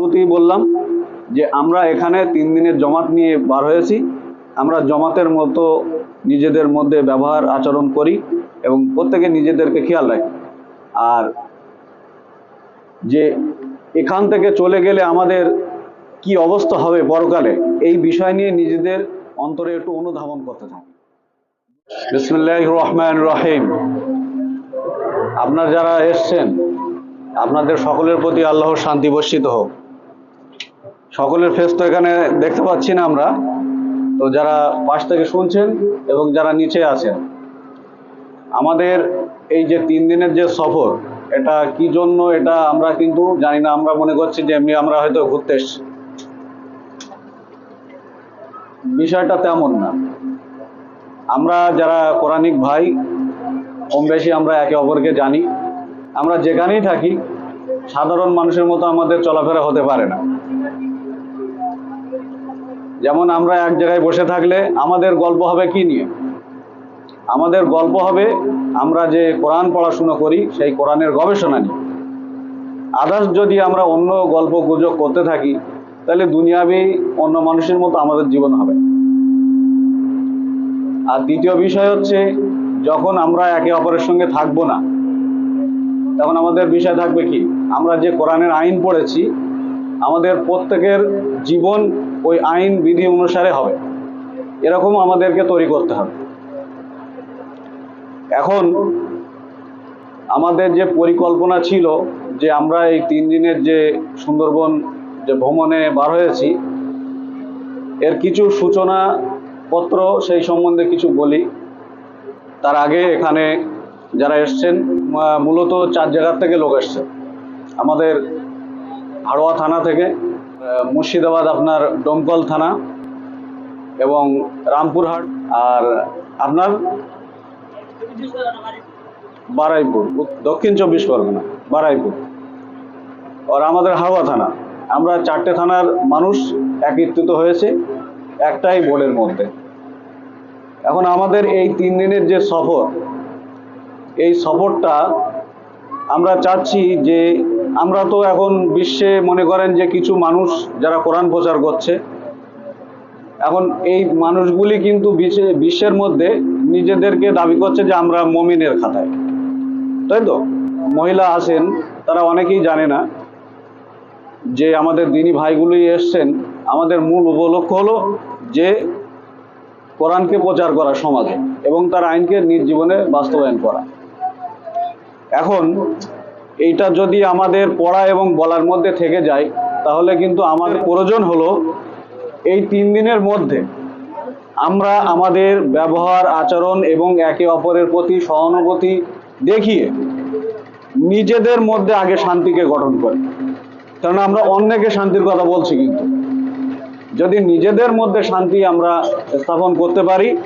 শুরুতেই বললাম যে আমরা এখানে তিন দিনের জমাত নিয়ে বার হয়েছি। আমরা জমাতের মতো নিজেদের মধ্যে ব্যবহার, আচরণ করি এবং প্রত্যেকে নিজেদেরকে খেয়াল রাখি। আর যে এখান থেকে চলে গেলে আমাদের কি অবস্থা হবে পরকালে, এই বিষয় নিয়ে নিজেদের অন্তরে একটু অনুধাবন করতে থাকি। বিসমুল্লাহ রহমান রহিম। আপনার যারা এসছেন, আপনাদের সকলের প্রতি আল্লাহর শান্তি বর্ষিত হোক। সকলের ফেস তো এখানে দেখতে পাচ্ছি না আমরা। তো যারা পাশ থেকে শুনছেন এবং যারা নিচে আছেন, আমাদের এই যে তিন দিনের যে সফর, এটা কি জন্য এটা আমরা কিন্তু জানি না, আমরা মনে করছি যে এমনি আমরা হয়তো ঘুরতে এসছি। বিষয়টা তেমন না। আমরা যারা কোরআনিক ভাই, কম বেশি আমরা একে অপরকে জানি। আমরা যেখানেই থাকি, সাধারণ মানুষের মতো আমাদের চলাফেরা হতে পারে না। যেমন আমরা এক জায়গায় বসে থাকলে আমাদের গল্প হবে কি নিয়ে? আমাদের গল্প হবে আমরা যে কোরআন পড়াশুনো করি, সেই কোরআনের গবেষণা নিয়ে। আদার্স যদি আমরা অন্য গল্প গুজব করতে থাকি, তাহলে দুনিয়াবি অন্য মানুষের মতো আমাদের জীবন হবে। আর দ্বিতীয় বিষয় হচ্ছে, যখন আমরা একে অপরের সঙ্গে থাকব না, তখন আমাদের বিষয় থাকবে কি? আমরা যে কোরআনের আইন পড়েছি আমাদের প্রত্যেকের জীবন ওই আইন, বিধি অনুসারে হবে। এরকম আমাদেরকে তৈরি করতে হবে। এখন আমাদের যে পরিকল্পনা ছিল যে আমরা এই তিন দিনের যে সুন্দরবন যে ভ্রমণে বার হয়েছি, এর কিছু সূচনা পত্র সেই সম্বন্ধে কিছু বলি। তার আগে এখানে যারা এসছেন মূলত চার জায়গার থেকে লোক এসছে আমাদের হাড়োয়া থানা থেকে মুর্শিদাবাদ আপনার ডোমকল থানা এবং রামপুরহাট আর আপনার বারাইপুর দক্ষিণ চব্বিশ পরগনা, বারাইপুর। আর আমাদের হাওড়া থানা, আমরা চারটে থানার মানুষ একত্রিত হয়েছে, একটাই বোর্ডের মধ্যে। এখন আমাদের এই তিন দিনের যে সফর, এই সফরটা আমরা চাচ্ছি যে আমরা তো এখন বিশ্বে মনে করেন যে কিছু মানুষ যারা কোরআন প্রচার করছে, এখন এই মানুষগুলি কিন্তু বিশ্বে- বিশ্বের মধ্যে নিজেদেরকে দাবি করছে যে আমরা মমিনের খাতায়। তাই তো? মহিলা আছেন, তারা অনেকেই জানে না যে আমাদের দিনী ভাইগুলি এসছেন, আমাদের মূল উপলক্ষ হলো যে কোরআনকে প্রচার করা সমাজে এবং তার আইনকে নিজ জীবনে বাস্তবায়ন করা। এখন এইটা যদি আমাদের পড়া এবং বলার মধ্যে থেকে যায়, তাহলে কিন্তু আমাদের প্রয়োজন হলো এই তিন দিনের মধ্যে আমরা আমাদের ব্যবহার, আচরণ এবং একে অপরের প্রতি সহানুভূতি দেখিয়ে নিজেদের মধ্যে আগে শান্তিকে গঠন করি। কারণ আমরা অন্যকে শান্তির কথা বলছি কিন্তু। যদি নিজেদের মধ্যে শান্তি আমরা স্থাপন করতে পারি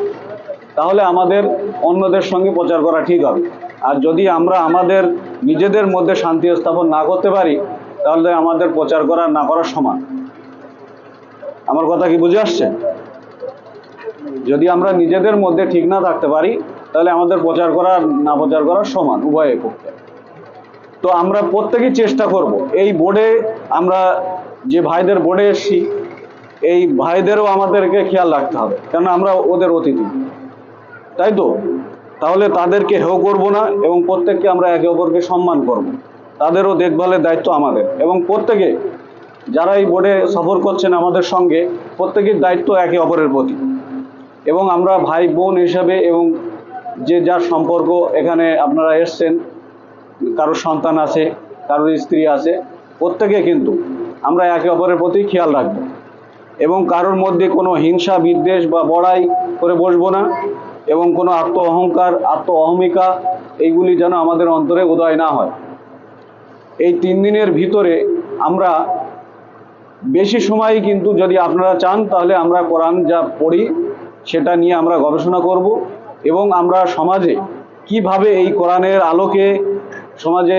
তাহলে আমাদের অন্যদের সঙ্গে প্রচার করা ঠিক হবে। আর যদি আমরা আমাদের নিজেদের মধ্যে শান্তি স্থাপন না করতে পারি, তাহলে আমাদের প্রচার করা না করার সমান। আমার কথা কি বুঝে আসছে? যদি আমরা নিজেদের মধ্যে ঠিক না থাকতে পারি, তাহলে আমাদের প্রচার করা না প্রচার করার সমান উভয়ের পক্ষে। তো আমরা প্রত্যেকেই চেষ্টা করব। এই বোর্ডে আমরা যে ভাইদের বোর্ডে এসছি, এই ভাইদেরও আমাদেরকে খেয়াল রাখতে হবে। কেন আমরা ওদের অতিথি। তাই তো? তাহলে তাদেরকে হেও করব না এবং প্রত্যেককে আমরা একে অপরকে সম্মান করব। তাদেরও দেখভালের দায়িত্ব আমাদের এবং প্রত্যেকে যারা এই বোর্ডে সফর করছেন আমাদের সঙ্গে, প্রত্যেকের দায়িত্ব একে অপরের প্রতি। এবং আমরা ভাই বোন হিসাবে এবং যে যার সম্পর্ক এখানে আপনারা এসছেন, কারোর সন্তান আছে, কারোর স্ত্রী আছে, প্রত্যেকে কিন্তু আমরা একে অপরের প্রতি খেয়াল রাখব। এবং কারোর মধ্যে কোনো হিংসা বিদ্বেষ বা বড়াই করে বসবো না। এবং কোনো আত্ম অহংকার, আত্ম অহমিকা, এইগুলি যেন আমাদের অন্তরে উদয় না হয়। এই তিন দিনের ভিতরে আমরা বেশি সময় কিন্তু যদি আপনারা চান, তাহলে আমরা কোরআন যা পড়ি, সেটা নিয়ে আমরা গবেষণা করব এবং আমরা সমাজে কীভাবে এই কোরআনের আলোকে সমাজে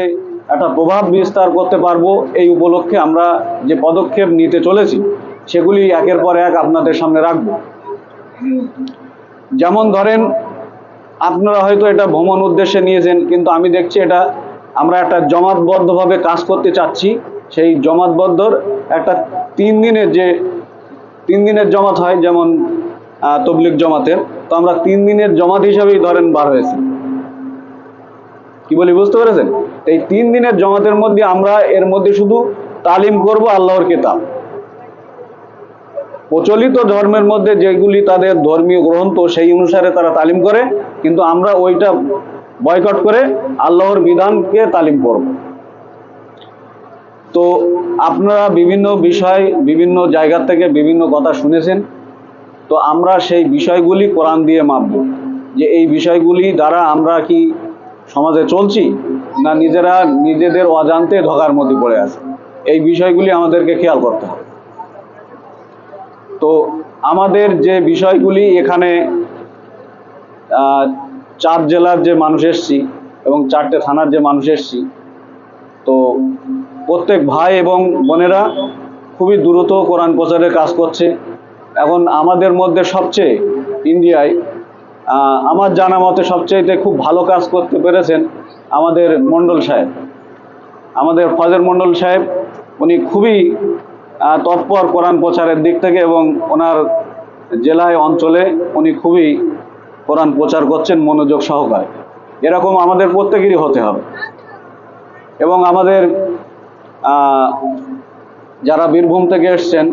একটা প্রভাব বিস্তার করতে পারব, এই উপলক্ষে আমরা যে পদক্ষেপ নিতে চলেছি, সেগুলি একের পর এক আপনাদের সামনে রাখব। যেমন ধরেন আপনারা হয়তো এটা ভ্রমণ উদ্দেশ্যে নিয়েছেন কিন্তু আমি দেখছি এটা আমরা একটা জমাতবদ্ধভাবে কাজ করতে চাচ্ছি। সেই জমাতবদ্ধর একটা তিন দিনের যে তিন দিনের জমাত হয় যেমন আহ, তবলিগ জমাতের তো আমরা তিন দিনের জমাত হিসাবেই ধরেন বার হয়েছি। কি বলি বুঝতে পেরেছেন? এই তিন দিনের জমাতের মধ্যে আমরা এর মধ্যে শুধু তালিম করব আল্লাহর কিতাব। প্রচলিত ধর্মের মধ্যে যেগুলি তাদের ধর্মীয় গ্রন্থ, সেই অনুসারে তারা তালিম করে, কিন্তু আমরা ওইটা বয়কট করে আল্লাহর বিধানকে তালিম করব। তো আপনারা বিভিন্ন বিষয়, বিভিন্ন জায়গা থেকে বিভিন্ন কথা শুনেছেন। তো আমরা সেই বিষয়গুলি কোরআন দিয়ে মাপব যে এই বিষয়গুলি দ্বারা আমরা কি সমাজে চলছি না নিজেরা নিজেদের অজান্তে ধকার মধ্যে পড়ে আছে। এই বিষয়গুলি আমাদেরকে খেয়াল করতে হবে। তো আমাদের যে বিষয়গুলি এখানে চার জেলার যে মানুষ এসছি এবং চারটে থানার যে মানুষ এসছি, তো প্রত্যেক ভাই এবং বোনেরা খুবই দ্রুত কোরআন প্রচারের কাজ করছে। এখন আমাদের মধ্যে সবচেয়ে ইন্ডিয়ায় আমার জানা মতে সবচেয়েতে খুব ভালো কাজ করতে পেরেছেন আমাদের মণ্ডল সাহেব। আমাদের ফজর মণ্ডল সাহেব, উনি খুবই তৎপর কোরআন প্রচারের দিক থেকে এবং ওনার জেলায়, অঞ্চলে উনি খুবই কোরআন প্রচার করছেন মনোযোগ সহকারে। এরকম আমাদের প্রত্যেকেরই হতে হবে। এবং আমাদের যারা বীরভূম থেকে এসছেন,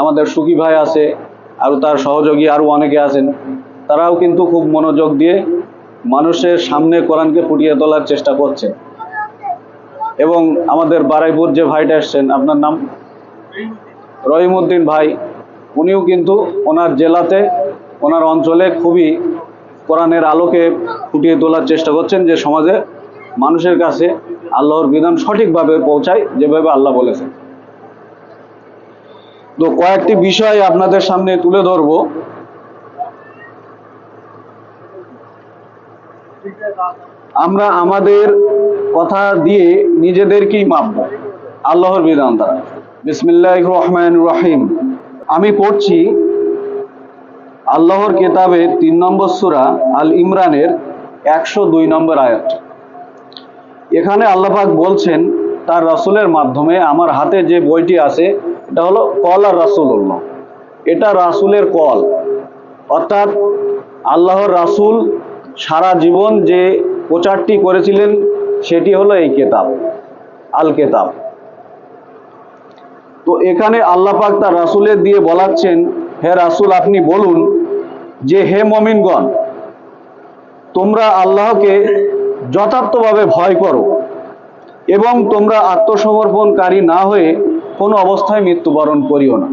আমাদের সুখী ভাই আছে, আরও তার সহযোগী আরও অনেকে আছেন, তারাও কিন্তু খুব মনোযোগ দিয়ে মানুষের সামনে কোরআনকে ফুটিয়ে তোলার চেষ্টা করছে এবং আমাদের বারাইপুর যে ভাইটা এসছেন, আপনার নাম? রহিমউদ্দিন ভাই, উনিও কিন্তু ওনার জেলাতে, ওনার অঞ্চলে খুবই কোরআনের আলোকে ফুটিয়ে তোলার চেষ্টা করছেন যে সমাজে মানুষের কাছে আল্লাহর বিধান সঠিকভাবে পৌঁছায় যেভাবে আল্লাহ বলেছেন। তো কয়েকটি বিষয় আপনাদের সামনে তুলে ধরবো। আমরা আমাদের কথা দিয়ে নিজেদেরকেই মাপব, আল্লাহর বিধান দ্বারা। বিসমিল্লাহ রহমান রহিম আমি পড়ছি আল্লাহর কেতাবের তিন নম্বর সুরা আল ইমরানের একশো দুই নম্বর আয়াত। এখানে আল্লাপাক বলছেন, তার রাসূলের মাধ্যমে আমার হাতে যে বইটি আছে, এটা হলো কল আর রাসূলুল্লাহ। এটা রাসূলের কল। অর্থাৎ আল্লাহর রাসূল সারা জীবন যে প্রচারটি করেছিলেন, সেটি হলো এই কেতাব আল কেতাব তো এখানে আল্লাহ পাক তার রাসূলের দিয়ে বলাচ্ছেন, হে রাসুল, আপনি বলুন যে হে মমিনগণ, তোমরা আল্লাহকে যথার্থভাবে ভয় করো এবং তোমরা আত্মসমর্পণকারী না হয়ে কোনো অবস্থায় মৃত্যুবরণ করিও না।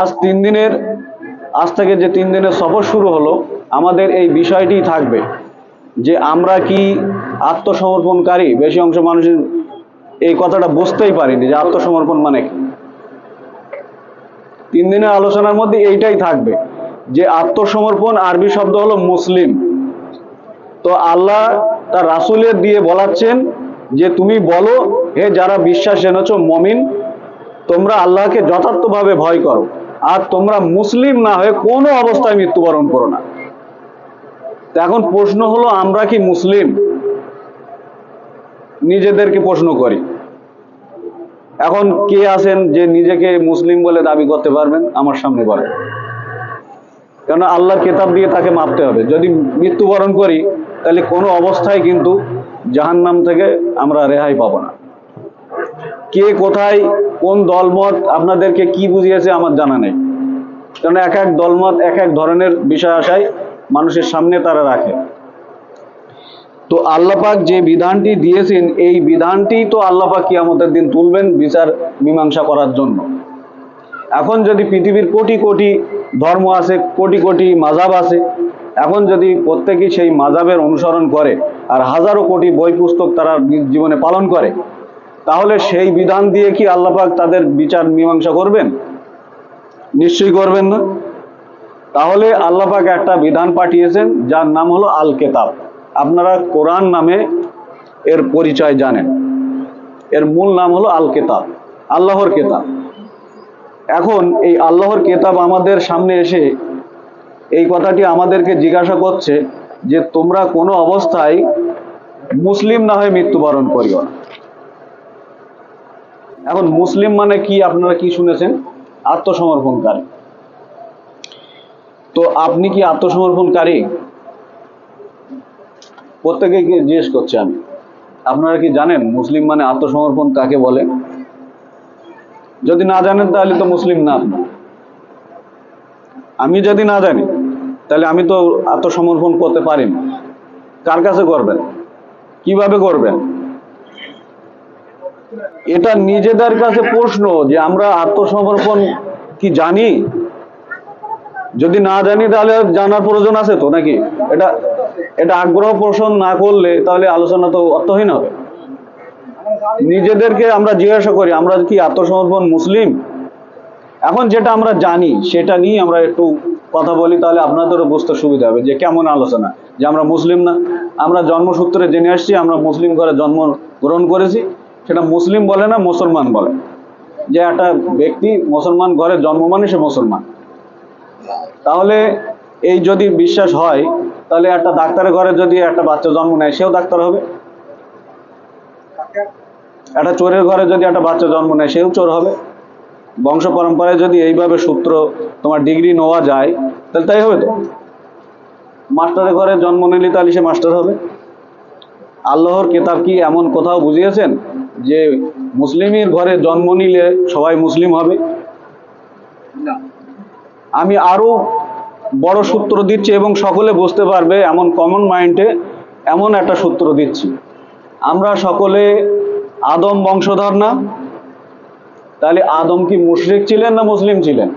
আজ তিন দিনের, আজ থেকে যে তিন দিনের সফর শুরু হলো, আমাদের এই বিষয়টি থাকবে যে আমরা কি আত্মসমর্পণকারী, বেশি অংশ মানুষের এই কথাটা বুঝতেই পারিনি যে আত্মসমর্পণ মানে কি। তিন দিনের আলোচনার মধ্যে এইটাই থাকবে যে আত্মসমর্পণ আরবি শব্দ হলো মুসলিম। তো আল্লাহ তার রাসূলের দিয়ে বলাচ্ছেন যে তুমি বলো, হে যারা বিশ্বাস এনেছো মমিন, তোমরা আল্লাহকে যথার্থভাবে ভয় করো। আর তোমরা মুসলিম না হয়ে কোনো অবস্থায় মৃত্যুবরণ করো না। এখন প্রশ্ন হলো, আমরা কি মুসলিম? নিজেদেরকে প্রশ্ন করি। এখন কে আছেন যে নিজেকে মুসলিম বলে দাবি করতে পারবেন? আমার সামনে বলেন। কেন আল্লাহর কেতাব দিয়ে তাকে মাপতে হবে। যদি মৃত্যুবরণ করি, তাহলে কোনো অবস্থায় কিন্তু জাহান্নাম থেকে আমরা রেহাই পাবো না। কে কোথায়, কোন দলমত আপনাদেরকে কি বুঝিয়েছে আমার জানা নেই। কারণ এক এক দলমত, এক এক ধরনের বিষয় আশায় মানুষের সামনে তারা রাখে। তো আল্লাপাক যে বিধানটি দিয়েছেন, এই বিধানটি তো আল্লাপাক কিয়ামতের দিন তুলবেন বিচার, মীমাংসা করার জন্য। এখন যদি পৃথিবীর কোটি কোটি ধর্ম আছে, কোটি কোটি মাজাব আছে, এখন যদি প্রত্যেকেই সেই মাজাবের অনুসরণ করে আর হাজারো কোটি বই পুস্তক তারা জীবনে পালন করে, তাহলে সেই বিধান দিয়ে কি আল্লাপাক তাদের বিচার, মীমাংসা করবেন? নিশ্চয়ই করবেন না। তাহলে আল্লাপাক একটা বিধান পাঠিয়েছেন, যার নাম হলো আল কেতাব আপনারা কোরআন নামে এর পরিচয় জানেন। এর মূল নাম হলো আল কেতাব, আল্লাহর কেতাব। এখন এই আল্লাহর কেতাব আমাদের সামনে এসে এই কথাটি আমাদেরকে জিজ্ঞাসা করছে যে, তোমরা কোনো অবস্থায় মুসলিম না হয়ে মৃত্যুবরণ করিও না? এখন মুসলিম মানে কি? আপনারা কি শুনেছেন? আত্মসমর্পণকারী। তো আপনি কি আত্মসমর্পণকারী? প্রত্যেকে জিজ্ঞেস করছে আমি। আপনারা কি জানেন মুসলিম মানে আত্মসমর্পণ কাকে বলে? যদি না জানেন তাহলে তো মুসলিম না আপনি আমি যদি না জানি, তাহলে আমি তো আত্মসমর্পণ করতে পারি না কার কাছে করবেন? কীভাবে করবেন? এটা নিজেদের কাছে প্রশ্ন যে আমরা আত্মসমর্পণ কি জানি? যদি না জানি তাহলে জানার প্রয়োজন আছে তো নাকি? এটা এটা আগ্রহ পোষণ না করলে তাহলে আলোচনা তো অর্থহীন হবে। নিজেদেরকে আমরা জিজ্ঞাসা করি, আমরা কি আত্মসমর্পণ মুসলিম? এখন যেটা আমরা জানি, সেটা নিয়ে আমরা একটু কথা বলি, তাহলে আপনাদেরও বুঝতে সুবিধা হবে যে কেমন আলোচনা। যে আমরা মুসলিম না, আমরা জন্মসূত্রে জেনে আসছি, আমরা মুসলিম ঘরে জন্ম গ্রহণ করেছি। সেটা মুসলিম বলে না, মুসলমান বলে। যে একটা ব্যক্তি মুসলমান ঘরে জন্ম মানে সে মুসলমান। তাহলে এই যদি বিশ্বাস হয় তাহলে একটা ডাক্তারের ঘরে যদি একটা বাচ্চা জন্ম নেয় সেও ডাক্তার হবে। একটা চোরের ঘরে যদি একটা বাচ্চা জন্ম নেয় সেও চোর হবে। বংশ পরম্পরায় যদি এইভাবে সূত্র তোমার ডিগ্রি নেওয়া যায় তাহলে তাই হবে তো? মাস্টারের ঘরে জন্ম নিলে তাহলে সে মাস্টার হবে। আল্লাহর কেতাব কি এমন কোথাও বুঝিয়েছেন যে মুসলিমের ঘরে জন্ম নিলে সবাই মুসলিম হবে? আমি আরও বড় সূত্র দিচ্ছি এবং সকলে বুঝতে পারবে এমন কমন মাইন্ডে এমন একটা সূত্র দিচ্ছি। আমরা সকলে আদম বংশধর না। তাহলে আদম কি মুশরিক ছিলেন না মুসলিম ছিলেন?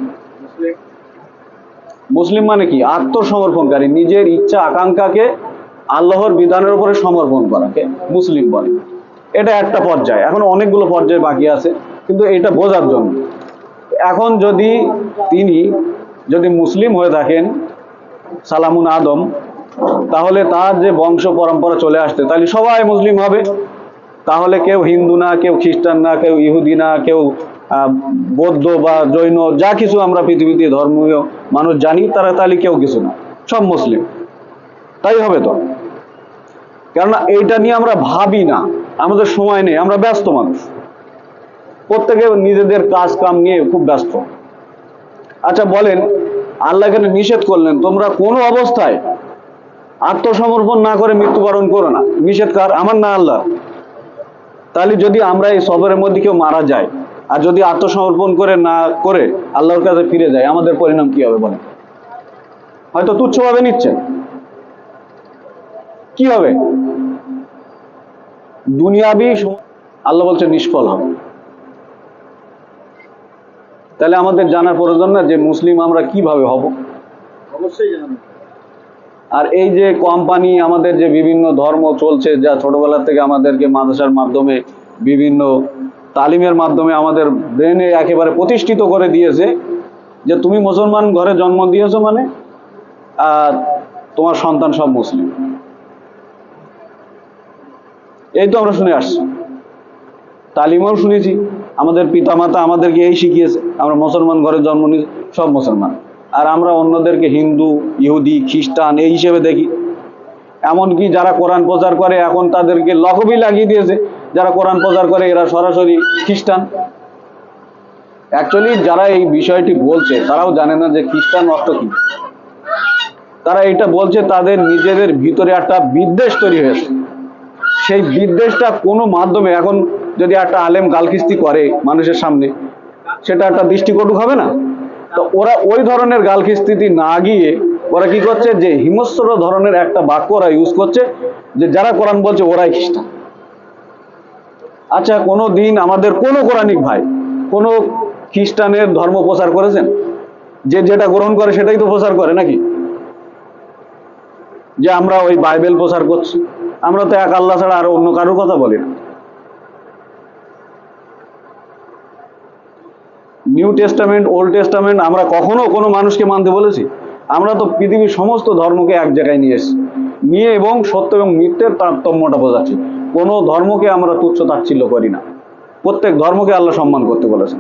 মুসলিম মানে কি? আত্মসমর্পণকারী, নিজের ইচ্ছা, আকাঙ্ক্ষাকে আল্লাহর বিধানের উপরে সমর্পণ করাকে মুসলিম বলে। এটা একটা পর্যায়। এখন অনেকগুলো পর্যায় বাকি আছে, কিন্তু এটা বোঝার জন্য। এখন যদি তিনি যদি মুসলিম হয়ে থাকেন, সালামুন আদম, তাহলে তার যে বংশ পরম্পরা চলে আসতে, তাহলে সবাই মুসলিম হবে। তাহলে কেউ হিন্দু না, কেউ খ্রিস্টান না, কেউ ইহুদি না, কেউ বৌদ্ধ বা জৈন, যা কিছু আমরা পৃথিবীতে ধর্মীয় মানুষ জানি, তারা তাহলে কেউ কিছু না, সব মুসলিম। তাই হবে তো? কেননা এইটা নিয়ে আমরা ভাবি না, আমাদের সময় নেই, আমরা ব্যস্ত মানুষ। প্রত্যেকে নিজেদের কাজ কাম নিয়ে খুব ব্যস্ত। আচ্ছা বলেন, আল্লাহ এখানে নিষেধ করলেন, তোমরা কোনো অবস্থায় আত্মসমর্পণ না করে মৃত্যুবরণ করো না। নিষেধ কার? আমার না আল্লাহ? তাহলে যদি আমরা এই সবরের মধ্যে কেউ মারা যায়, আর যদি আত্মসমর্পণ করে না করে আল্লাহর কাছে ফিরে যায়, আমাদের পরিণাম কি হবে বলেন? হয়তো তুচ্ছভাবে নিচ্ছেন। কি হবে? দুনিয়াবি আল্লাহ বলছে নিষ্ফল হবে। তাহলে আমাদের জানার প্রয়োজন না যে মুসলিম আমরা কীভাবে হব? অবশ্যই আর এই যে কোম্পানি আমাদের যে বিভিন্ন ধর্ম চলছে যা ছোটবেলা থেকে আমাদেরকে মাদ্রাসার মাধ্যমে বিভিন্ন তালিমের মাধ্যমে আমাদের ব্রেনে একেবারে প্রতিষ্ঠিত করে দিয়েছে যে তুমি মুসলমান ঘরে জন্ম দিয়েছ মানে আর তোমার সন্তান সব মুসলিম। এই তো আমরা শুনে আসছি। তালিমও শুনেছি। আমাদের পিতামাতা আমাদেরকে এই শিখিয়েছে, আমরা মুসলমান ঘরে জন্ম নিয়েছি, সব মুসলমান। আর আমরা অন্যদেরকে হিন্দু, ইহুদি, খ্রিস্টান এই হিসেবে দেখি। এমনকি যারা কোরআন প্রচার করে, এখন তাদেরকে লকবি লাগিয়ে দিয়েছে, যারা কোরআন প্রচার করে, এরা সরাসরি খ্রিস্টান। অ্যাকচুয়ালি যারা এই বিষয়টি বলছে, তারাও জানে না যে খ্রিস্টান অর্থ কি। তারা এটা বলছে, তাদের নিজেদের ভিতরে একটা বিদ্বেষ তৈরি হয়েছে। সেই বিদ্বেষটা কোনো মাধ্যমে এখন যদি একটা আলেম গালকিস্তি করে মানুষের সামনে, সেটা একটা দৃষ্টিকটু হবে না? তো ওরা ওই ধরনের গালকিস্তিতি না গিয়ে ওরা কি করছে? যে হিংস্র ধরনের একটা বাক্য ওরা ইউজ করছে, যে যারা কোরআন বলছে ওরাই খ্রিস্টান। আচ্ছা কোনো দিন আমাদের কোনো কোরআনিক ভাই, কোনো খ্রিস্টানের ধর্ম প্রচার করেছেন? যে যেটা গ্রহণ করে সেটাই তো প্রচার করে নাকি? যে আমরা ওই বাইবেল প্রচার করছি। আমরা তো এক আল্লাহ ছাড়া আর অন্য কারোর কথা বলি না। নিউ টেস্টামেন্ট ওল্ড টেস্টামেন্ট আমরা কখনো কোনো মানুষকে মানতে বলেছি। আমরা তো পৃথিবীর সমস্ত ধর্মকে এক জায়গায় নিয়ে এসেছি। নিয়ে এবং সত্য এবং মিথ্যের তারতম্যটা বোঝাচ্ছি। কোনো ধর্মকে আমরা তুচ্ছ তাচ্ছিল্য করি না। প্রত্যেক ধর্মকে আল্লাহ সম্মান করতে বলেছেন।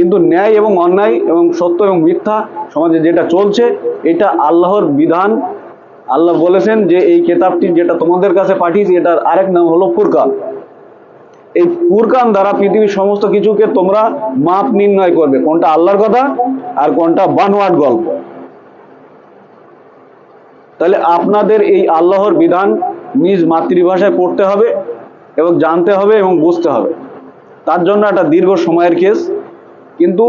কিন্তু ন্যায় এবং অন্যায় এবং সত্য এবং মিথ্যা সমাজে যেটা চলছে, এটা আল্লাহর বিধান। আল্লাহ বলেছেন যে এই কেতাবটি যেটা তোমাদের কাছে পাঠিয়েছি, এটার আরেক নাম হলো ফুরকান। এই ফুরকান দ্বারা পৃথিবীর সমস্ত কিছুকে তোমরা মাপ নির্ণয় করবে, কোনটা আল্লাহর কথা আর কোনটা বানোয়াট গল্প। তাহলে আপনাদের এই আল্লাহর বিধান নিজ মাতৃভাষায় পড়তে হবে এবং জানতে হবে এবং বুঝতে হবে। তার জন্য একটা দীর্ঘ সময়ের কেস। কিন্তু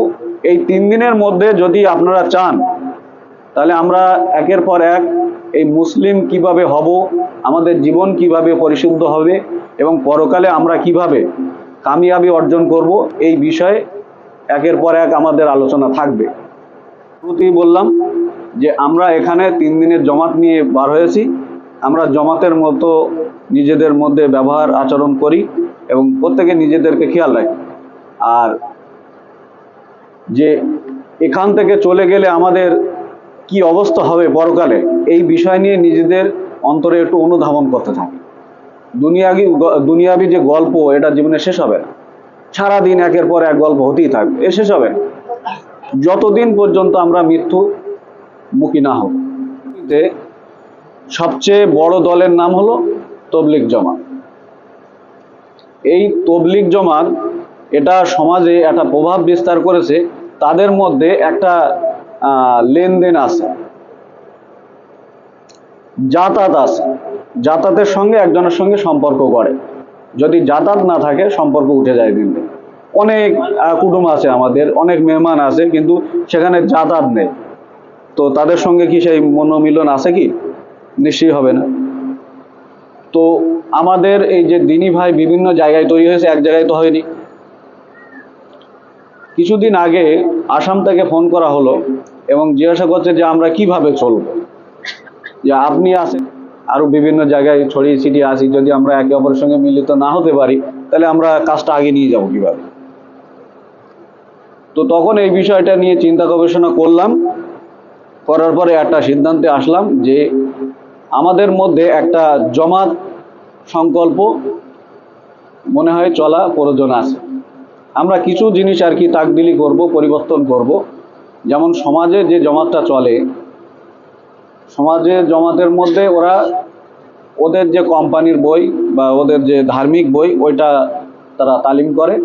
এই তিন দিনের মধ্যে যদি আপনারা চান, তাহলে আমরা একের পর এক এই মুসলিম কীভাবে হব, আমাদের জীবন কীভাবে পরিশুদ্ধ হবে এবং পরকালে আমরা কীভাবে কামিয়াবি অর্জন করব, এই বিষয়ে একের পর এক আমাদের আলোচনা থাকবে। শুরুতেই বললাম যে আমরা এখানে তিন দিনের জমাত নিয়ে বার হয়েছি। আমরা জমাতের মতো নিজেদের মধ্যে ব্যবহার, আচরণ করি এবং প্রত্যেকে নিজেদেরকে খেয়াল রাখি। আর যে এখান থেকে চলে গেলে আমাদের কি অবস্থা হবে পরকালে, এই বিষয় নিয়ে নিজেদের অন্তরে একটু অনুধাবন করতে থাকি। দুনিয়াবি দুনিয়াবি যে গল্প, এটা জীবনে শেষ হবে না। সারাদিন একের পর এক গল্প হতেই থাকবে, এ শেষ হবে যতদিন পর্যন্ত আমরা মৃত্যু মুখী না হব। সবচেয়ে বড় দলের নাম হলো তবলিক জমাত। এই তবলিক জমাত, এটা সমাজে একটা প্রভাব বিস্তার করেছে তাদের মধ্যে একটা লেনদেন আছে। যাতায়াত আছে। যাতায়াতের সঙ্গে একজনের সঙ্গে সম্পর্ক করে যদি যাতায়াত না থাকে, সম্পর্ক উঠে যায় দিন দিন। অনেক কুটুম আছে আমাদের, অনেক মেহমান আছে, কিন্তু সেখানে যাতায়াত নেই। তো তাদের সঙ্গে কি সেই মনোমিলন আছে কি? নিশ্চয়ই হবে না। তো আমাদের এই যে দিনী ভাই বিভিন্ন জায়গায় তৈরি হয়েছে, এক জায়গায় তো হয়নি। কিছুদিন আগে আসাম থেকে ফোন করা হলো এবং জিজ্ঞাসা করছে যে আমরা কীভাবে চলব। যে আপনি আসেন আরও বিভিন্ন জায়গায় ছড়িয়ে ছিটিয়ে আসি যদি আমরা একে অপরের সঙ্গে মিলিত না হতে পারি, তাহলে আমরা কাজটা আগে নিয়ে যাব কীভাবে? তো তখন এই বিষয়টা নিয়ে চিন্তা গবেষণা করলাম। করার পরে একটা সিদ্ধান্তে আসলাম যে আমাদের মধ্যে একটা জমাত সংকল্প মনে হয় চলা প্রয়োজন আছে। আমরা কিছু জিনিস আর কি তাকদিলি করব, পরিবর্তন করব। যেমন সমাজে যে জমাতটা চলে, সমাজে জমাতের মধ্যে ওরা ওদের যে কোম্পানির বই বা ওদের যে ধার্মিক বই, ওইটা তারা তালিম করে।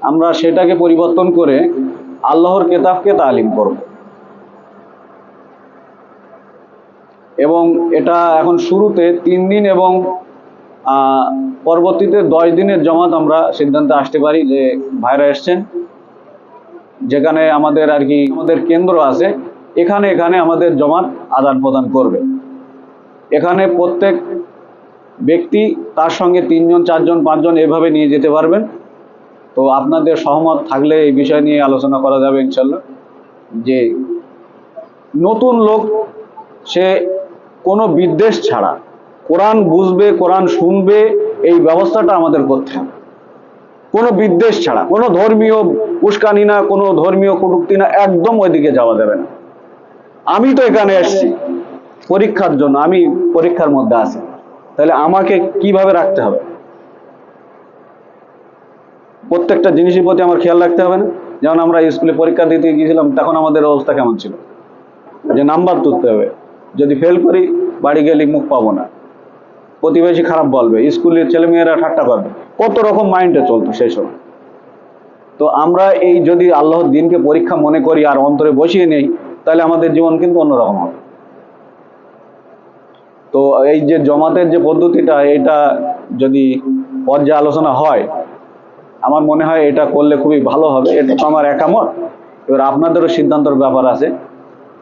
আমরা সেটাকে পরিবর্তন করে আল্লাহর কেতাবকে তালিম করব। এবং এটা এখন শুরুতে তিন দিন এবং পরবর্তীতে দশ দিনের জমাত আমরা সিদ্ধান্তে আসতে পারি যে ভাইরা এসছেন। যেখানে আমাদের আর কি আমাদের কেন্দ্র আছে, এখানে এখানে আমাদের জমাত আদান প্রদান করবে। এখানে প্রত্যেক ব্যক্তি তার সঙ্গে তিনজন, চারজন, পাঁচজন এভাবে নিয়ে যেতে পারবেন। তো আপনাদের সহমত থাকলে এই বিষয় নিয়ে আলোচনা করা যাবে ইনশাল্লাহ যে নতুন লোক সে কোনো বিদ্বেষ ছাড়া কোরআন বুঝবে, কোরআন শুনবে, এই ব্যবস্থাটা আমাদের করতে হবে। কোনো বিদ্বেষ ছাড়া, কোনো ধর্মীয় উস্কানি না, কোনো ধর্মীয় কটুক্তি না, একদম ওইদিকে যাওয়া যাবে না। আমি তো এখানে এসেছি, পরীক্ষার জন্য, আমি পরীক্ষার মধ্যে আছি। তাহলে আমাকে কীভাবে রাখতে হবে? প্রত্যেকটা জিনিসের প্রতি আমার খেয়াল রাখতে হবে না। যেমন আমরা স্কুলে পরীক্ষা দিতে গিয়েছিলাম, তখন আমাদের অবস্থা কেমন ছিল? যে নাম্বার তুলতে হবে। যদি ফেল করি, বাড়ি গেলে মুখ পাবো না। প্রতিবেশী খারাপ বলবে, স্কুলের ছেলেমেয়েরা ঠাট্টা করবে। কত রকম মাইন্ডে চলতো সেই সময়। তো আমরা এই যদি আল্লাহর দিনকে পরীক্ষা মনে করি আর অন্তরে বসিয়ে নেই, তাহলে আমাদের জীবন কিন্তু অন্যরকম হবে। তো এই যে জমাতের যে পদ্ধতিটা, এটা যদি পর্যায়ে আলোচনা হয়, আমার মনে হয় এটা করলে খুবই ভালো হবে। এটা তো আমার একামত। এবার আপনাদেরও সিদ্ধান্তর ব্যাপার আছে।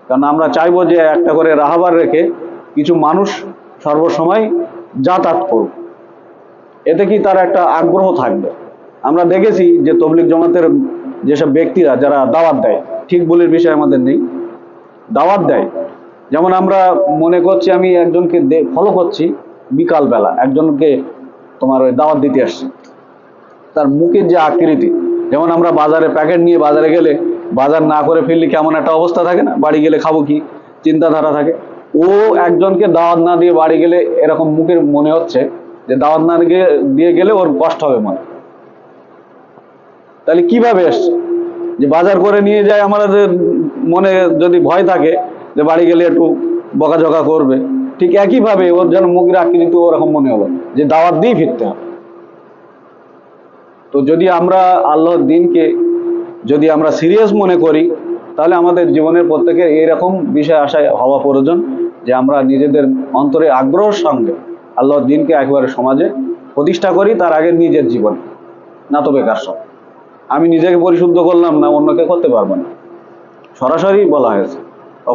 কারণ আমরা চাইব যে একটা করে রাহাবার রেখে কিছু মানুষ সর্বসময় যাতায়াত করুক এতে কি তার একটা আগ্রহ থাকবে? আমরা দেখেছি যে তবলিক জমাতের যেসব ব্যক্তিরা, যারা দাওয়াত দেয়, ঠিক ভুলের বিষয় আমাদের নেই। দাওয়াত দেয়। যেমন আমরা মনে করছি, আমি একজনকে ফলো করছি বিকালবেলা। একজনকে তোমার ওই দাওয়াত দিতে আসছে। তার মুখের যে আকৃতি, যেমন আমরা বাজারে প্যাকেট নিয়ে বাজারে গেলে বাজার না করে ফেললে কেমন একটা অবস্থা থাকে না? বাড়ি গেলে খাব কি? চিন্তাধারা থাকে। ও একজনকে দাওয়াত না দিয়ে বাড়ি গেলে এরকম মুখের মনে হচ্ছে যে দাওয়াত না দিয়ে গেলে ওর কষ্ট হবে মনে তাহলে কীভাবে এসছে যে বাজার করে নিয়ে যায় আমাদের মনে যদি ভয় থাকে যে বাড়ি গেলে একটু বকাঝকা করবে, ঠিক একইভাবে ওর যেন মুখের আকৃতি ওরকম মনে হলো যে দাওয়াত দিয়ে ফিরতে হবে। তো যদি আমরা আল্লাহর দিনকে যদি আমরা সিরিয়াস মনে করি তাহলে আমাদের জীবনের প্রত্যেকের এইরকম বিষয় আশায় হওয়া প্রয়োজন যে আমরা নিজেদের অন্তরে আগ্রহের সঙ্গে আল্লাহর দিনকে একবারে সমাজে প্রতিষ্ঠা করি, তার আগে নিজের জীবন। না তো বেকার সব। আমি নিজেকে পরিশুদ্ধ করলাম না অন্যকে করতে পারব না। সরাসরি বলা হয়েছে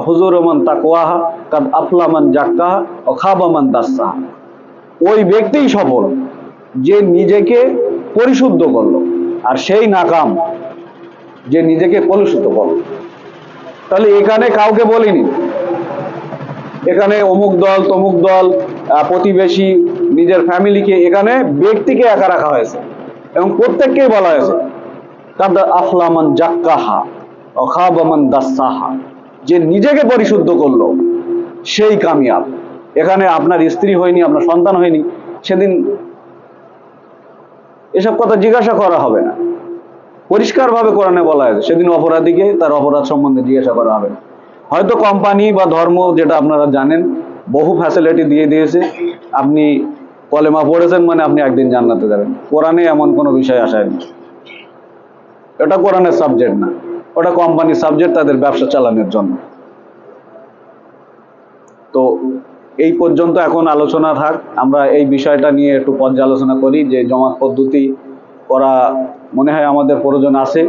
হুজুর মান তাকওয়াহা কাদ আফলামান জাক্কাহা ও খাবামান দাস্সাহা। ওই ব্যক্তিই সফল যে নিজেকে পরিশুদ্ধ করল, আর সেই নাকাম যে নিজেকে কলুষিত করল। তাহলে এখানে কাউকে বলিনি। এখানে অমুক দল, তমুক দল প্রতিবেশী, নিজের ফ্যামিলিকে এখানে ব্যক্তিকে একা রাখা হয়েছে এবং প্রত্যেককেই বলা হয়েছে আফলামান জাক্কাহা দাস্সাহা যে নিজেকে পরিশুদ্ধ করল, সেই কামিয়াব। এখানে আপনার স্ত্রী হয়নি, আপনার সন্তান হয়নি, সেদিন এসব কথা জিজ্ঞাসা করা হবে না। পরিষ্কারভাবে কোরআনে বলা হয়েছে, সেদিন অপরাধীকে তার অপরাধ সম্বন্ধে জিজ্ঞাসা করা হবে। হয়তো কোম্পানি বা ধর্ম যেটা আপনারা জানেন, বহু ফ্যাসিলিটি দিয়ে দিয়েছে। আপনি কলেমা পড়েছেন মানে আপনি একদিন জান্নাতে যাবেন। কোরআনে এমন কোনো বিষয় আসায়নি এটা কোরআনের সাবজেক্ট না। ওটা কোম্পানির সাবজেক্ট তাদের ব্যবসা চালানোর জন্য। তো এই পর্যন্ত এখন আলোচনা থাক। আমরা এই বিষয়টা নিয়ে একটু পর্যালোচনা করি যে জমাত পদ্ধতি করা মনে হয় আমাদের প্রয়োজন আছে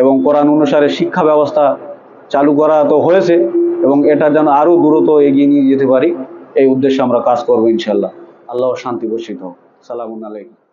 এবং কোরআন অনুসারে শিক্ষা ব্যবস্থা চালু করা তো হয়েছে এবং এটা যেন আরও দ্রুত এগিয়ে নিয়ে যেতে পারি, এই উদ্দেশ্যে আমরা কাজ করব ইনশাল্লাহ। আল্লাহ শান্তি হোক। সালামুন আলাইকুম।